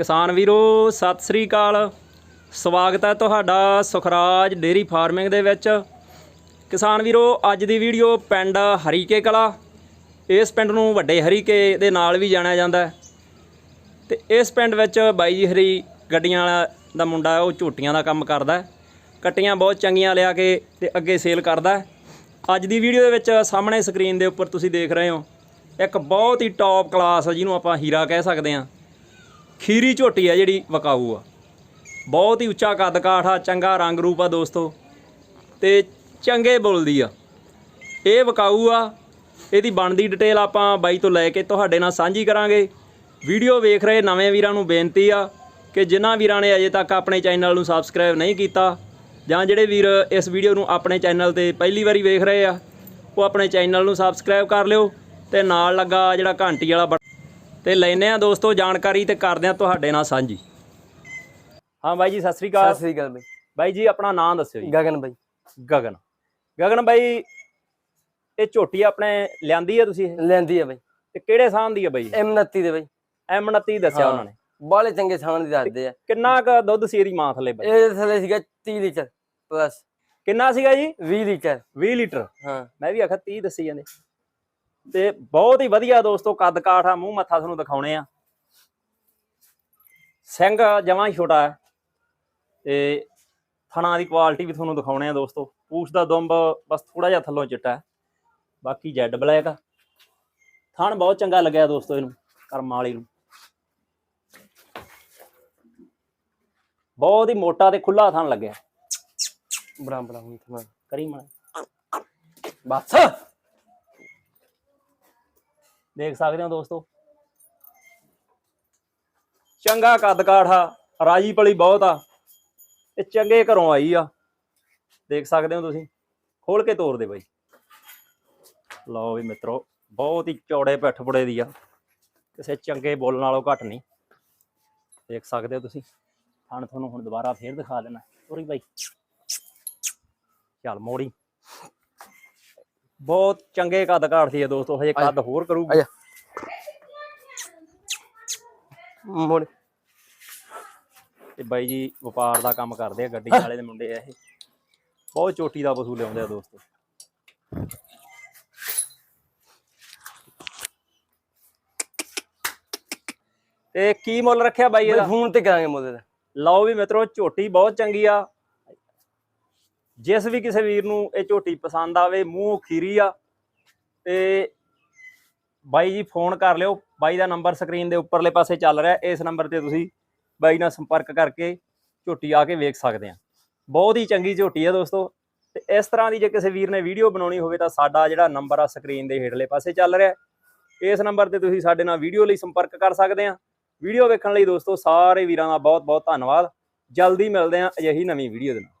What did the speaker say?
ਕਿਸਾਨ ਵੀਰੋ, ਸਤਿ ਸ੍ਰੀ ਅਕਾਲ। ਸਵਾਗਤ ਹੈ ਤੁਹਾਡਾ ਸੁਖਰਾਜ ਡੇਰੀ ਫਾਰਮਿੰਗ ਦੇ ਵਿੱਚ। ਕਿਸਾਨ ਵੀਰੋ, ਅੱਜ ਦੀ ਵੀਡੀਓ ਪਿੰਡ ਹਰੀਕੇ ਕਲਾ। ਇਸ ਪਿੰਡ ਨੂੰ ਵੱਡੇ ਹਰੀਕੇ ਦੇ ਨਾਲ ਵੀ ਜਾਣਿਆ ਜਾਂਦਾ ਹੈ। ਤੇ ਇਸ ਪਿੰਡ ਵਿੱਚ ਬਾਈ ਜੀ ਹਰੀ ਗੱਡੀਆਂ ਵਾਲਾ ਦਾ ਮੁੰਡਾ ਉਹ ਝੋਟੀਆਂ ਦਾ ਕੰਮ ਕਰਦਾ ਕੱਟੀਆਂ ਬਹੁਤ ਚੰਗੀਆਂ ਲਿਆ ਕੇ ਤੇ ਅੱਗੇ ਸੇਲ ਕਰਦਾ ਅੱਜ ਦੀ ਵੀਡੀਓ ਦੇ ਵਿੱਚ ਸਾਹਮਣੇ ਸਕਰੀਨ ਦੇ ਉੱਪਰ ਤੁਸੀਂ ਦੇਖ ਰਹੇ ਹੋ, ਇੱਕ ਬਹੁਤ ਹੀ ਟੌਪ ਕਲਾਸ ਜਿਹਨੂੰ ਆਪਾਂ ਹੀਰਾ ਕਹਿ ਸਕਦੇ ਹਾਂ। ਖੀਰੀ ਝੋਟੀ ਆ ਜਿਹੜੀ ਵਕਾਊ ਆ। ਬਹੁਤ ਹੀ ਉੱਚਾ ਕੱਦ ਕਾਠ ਆ, ਚੰਗਾ ਰੰਗ ਰੂਪ ਆ ਦੋਸਤੋ। ਤੇ ਚੰਗੇ ਬੋਲਦੀ ਆ। ਇਹ ਵਕਾਊ ਆ। ਇਹਦੀ ਬਣਦੀ ਡਿਟੇਲ ਆਪਾਂ ਬਾਈ ਤੋਂ ਲੈ ਕੇ ਤੁਹਾਡੇ ਨਾਲ ਸਾਂਝੀ ਕਰਾਂਗੇ। ਵੀਡੀਓ ਵੇਖ ਰਹੇ ਨਵੇਂ ਵੀਰਾਂ ਨੂੰ ਬੇਨਤੀ ਆ ਕਿ ਜਿਨ੍ਹਾਂ ਵੀਰਾਂ ਨੇ ਅਜੇ ਤੱਕ ਆਪਣੇ ਚੈਨਲ ਨੂੰ ਸਬਸਕ੍ਰਾਈਬ ਨਹੀਂ ਕੀਤਾ ਜਾਂ ਜਿਹੜੇ ਵੀਰ ਇਸ ਵੀਡੀਓ ਨੂੰ ਆਪਣੇ ਚੈਨਲ ਤੇ ਪਹਿਲੀ ਵਾਰੀ ਵੇਖ ਰਹੇ ਆ, ਉਹ ਆਪਣੇ ਚੈਨਲ ਨੂੰ ਸਬਸਕ੍ਰਾਈਬ ਕਰ ਲਿਓ ਤੇ ਨਾਲ ਲੱਗਾ ਜਿਹੜਾ ਘੰਟੀ ਵਾਲਾ ਬਟਨ ਤੇ ਲੈਨੇ ਆ ਦੋਸਤੋ ਜਾਣਕਾਰੀ ਤੇ ਕਰਦੇ ਆ ਤੁਹਾਡੇ ਨਾਲ ਸਾਂਝੀ। ਹਾਂ ਬਾਈ ਜੀ ਸਤਿ ਸ੍ਰੀ ਅਕਾਲ। ਸਤਿ ਸ੍ਰੀ ਅਕਾਲ ਬਈ। ਬਾਈ ਜੀ ਆਪਣਾ ਨਾਮ ਦੱਸਿਓ ਜੀ। ਗਗਨ ਬਾਈ। ਗਗਨ। ਗਗਨ ਬਾਈ ਇਹ ਝੋਟੀ ਆਪਣੇ ਲਿਆਂਦੀ ਆ ਤੁਸੀਂ? ਲੈਂਦੀ ਆ ਬਾਈ। ਤੇ ਕਿਹੜੇ ਸਾਹ ਦੀ ਆ ਬਾਈ? M29 ਦੇ ਬਾਈ। M29 ਦੱਸਿਆ। ਉਹਨਾਂ ਨੇ। ਬਾਲੇ ਚੰਗੇ ਸਾਣ ਦੀ ਦੱਸਦੇ ਆ। ਕਿੰਨਾ ਕ ਦੁੱਧ ਸੀ ਇਹਦੀ ਮਾਂ ਥੱਲੇ ਬਾਈ? ਇਹ ਥੱਲੇ ਸੀਗਾ 30 ਲੀਟਰ ਪਲੱਸ ਕਿੰਨਾ ਸੀਗਾ ਜੀ? 20 ਲੀਟਰ। 20 ਲੀਟਰ। ਹਾਂ। ਮੈਂ ਵੀ ਆਖਿਆ 30 ਦੱਸੀ ਜਾਂਦੇ। ਤੇ ਬਹੁਤ ਹੀ ਵਧੀਆ ਦੋਸਤੋ ਕੱਦ ਕਾਠ ਆ ਮੂੰਹ ਮੱਥਾ ਤੁਹਾਨੂੰ ਦਿਖਾਉਣੇ ਆ। ਸਿੰਘ ਜਮਾਂ ਹੀ ਛੋਟਾ ਹੈ। ਤੇ ਥਣਾ ਦੀ ਕੁਆਲਿਟੀ ਵੀ ਤੁਹਾਨੂੰ ਦਿਖਾਉਣੇ ਆ ਦੋਸਤੋ। ਪੂਛ ਦਾ ਦੁੰਬ ਬਸ ਥੋੜਾ ਜਿਹਾ ਥੱਲੋਂ ਚਿੱਟਾ ਹੈ। ਬਾਕੀ ਜੈਡ ਬਲੈਕ ਆ। ਥਣ ਬਹੁਤ ਚੰਗਾ ਲੱਗਿਆ ਦੋਸਤੋ ਇਹਨੂੰ ਕਰਮ ਵਾਲੀ ਨੂੰ। ਬਹੁਤ ਹੀ ਮੋਟਾ ਤੇ ਖੁੱਲਾ ਥਣ ਲੱਗਿਆ। ਬੜਾ ਬੜਾ ਹੁਣ ਥਮਾ ਕਰੀ ਮਣ ਬਸ! ਦੇਖ ਸਕਦੇ ਹੋ ਦੋਸਤੋ। ਚੰਗਾ ਕੱਦ ਕਾਠਾ ਰਾਜੀ ਪਲੀ ਬਹੁਤ ਆ। ਇਹ ਚੰਗੇ ਘਰੋਂ ਆਈ ਆ। ਦੇਖ ਸਕਦੇ ਹੋ ਤੁਸੀਂ ਖੋਲ ਕੇ ਤੋਰ ਦੇ ਬਾਈ। ਲਓ ਵੀ ਮਿੱਤਰੋ, ਬਹੁਤ ਹੀ ਚੌੜੇ ਪਿੱਠ ਬੁੜੇ ਦੀ ਆ। ਕਿਸੇ ਚੰਗੇ ਬੋਲਣ ਨਾਲੋਂ ਘੱਟ ਨਹੀਂ। ਦੇਖ ਸਕਦੇ ਹੋ ਤੁਸੀਂ, ਥਣ ਤੁਹਾਨੂੰ ਹੁਣ ਦੁਬਾਰਾ ਫੇਰ ਦਿਖਾ ਦੇਣਾ। ਤੋਰੀ ਬਾਈ। ਚੱਲ ਮੋੜੀ। ਬਹੁਤ ਚੰਗੇ ਕੱਦ ਕਾਠਦੀ ਆ ਦੋਸਤੋ ਹਜੇ ਕੱਦ ਹੋਰ ਕਰੂਗੀ। ਮੋੜ ਤੇ ਬਾਈ ਜੀ ਵਪਾਰ ਦਾ ਕੰਮ ਕਰਦੇ ਆ ਗੱਡੀ ਵਾਲੇ ਦੇ ਮੁੰਡੇ ਆ ਇਹ। ਬਹੁਤ ਚੋਟੀ ਦਾ ਵਸੂਲ ਲਿਆਉਂਦੇ ਆ ਦੋਸਤੋ। ਤੇ ਕੀ ਮੁੱਲ ਰੱਖਿਆ ਬਾਈ ਇਹਦਾ? ਫੋਨ ਤੇ ਕਰਾਂਗੇ ਦਾ ਲਓ ਵੀ ਮਿੱਤਰੋ ਝੋਟੀ ਬਹੁਤ ਚੰਗੀ ਆ। ਜਿਸ ਵੀ ਕਿਸੇ ਵੀਰ ਨੂੰ ਇਹ ਝੋਟੀ ਪਸੰਦ ਆਵੇ, ਮੂੰਹ ਖੀਰੀ ਆ, ਤੇ ਬਾਈ ਜੀ ਫੋਨ ਕਰ ਲਿਓ। ਬਾਈ ਦਾ ਨੰਬਰ ਸਕਰੀਨ ਦੇ ਉੱਪਰਲੇ ਪਾਸੇ ਚੱਲ ਰਿਹਾ। ਇਸ ਨੰਬਰ ਤੇ ਤੁਸੀਂ ਬਾਈ ਨਾਲ ਸੰਪਰਕ ਕਰਕੇ ਝੋਟੀ ਆ ਕੇ ਵੇਖ ਸਕਦੇ ਆ। ਬਹੁਤ ਹੀ ਚੰਗੀ ਝੋਟੀ ਆ ਦੋਸਤੋ। ਤੇ ਇਸ ਤਰ੍ਹਾਂ ਦੀ ਜੇ ਕਿਸੇ ਵੀਰ ਨੇ ਵੀਡੀਓ ਬਣਾਉਣੀ ਹੋਵੇ ਤਾਂ ਸਾਡਾ ਜਿਹੜਾ ਨੰਬਰ ਆ ਸਕਰੀਨ ਦੇ ਹੇਠਲੇ ਪਾਸੇ ਚੱਲ ਰਿਹਾ। ਇਸ ਨੰਬਰ ਤੇ ਤੁਸੀਂ ਸਾਡੇ ਨਾਲ ਵੀਡੀਓ ਲਈ ਸੰਪਰਕ ਕਰ ਸਕਦੇ ਆ। ਵੀਡੀਓ ਵੇਖਣ ਲਈ ਦੋਸਤੋ ਸਾਰੇ ਵੀਰਾਂ ਦਾ ਬਹੁਤ ਬਹੁਤ ਧੰਨਵਾਦ। ਜਲਦੀ ਮਿਲਦੇ ਆ ਅਜਿਹੀ ਨਵੀਂ ਵੀਡੀਓ ਦੇ ਨਾਲ।